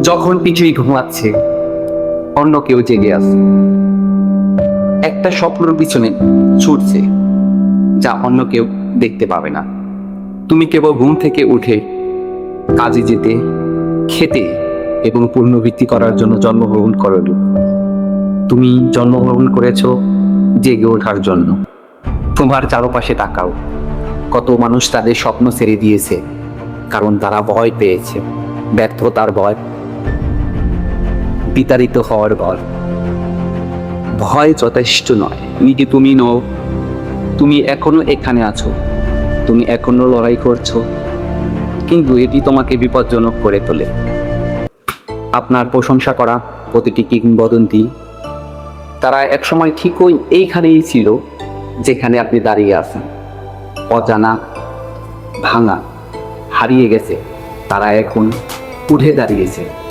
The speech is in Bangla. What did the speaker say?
যখন কিছুই ঘুমাচ্ছে, অন্য কেউ জেগে আছে। একটা স্বপ্নের পিছনে ছুটছে, যা অন্য কেউ দেখতে পাবে না। তুমি কেবল ঘুম থেকে উঠে কাজে যেতে, খেতে এবং পুনর্বৃত্তি করার জন্য জন্মগ্রহণ করনি তুমি জন্মগ্রহণ করেছ জেগে ওঠার জন্য। তোমার চারপাশে তাকাও। কত মানুষ তাদের স্বপ্ন ছেড়ে দিয়েছে, কারণ তারা ভয় পেয়েছে, ব্যর্থতার ভয় বিতাড়িত হওয়ার ভয় ভয় যথেষ্ট নয়। নিজে তুমি নও। তুমি এখনও এখানে আছো। তুমি এখনও লড়াই করছ। কিন্তু এটি তোমাকে বিপজ্জনক করে তোলে। আপনার প্রশংসা করা প্রতিটি কিংবদন্তি, তারা একসময় ঠিক ওই এইখানেই ছিল, যেখানে আপনি দাঁড়িয়ে আছেন। অজানা, ভাঙা, হারিয়ে গেছে। তারা এখন উঠে দাঁড়িয়েছে।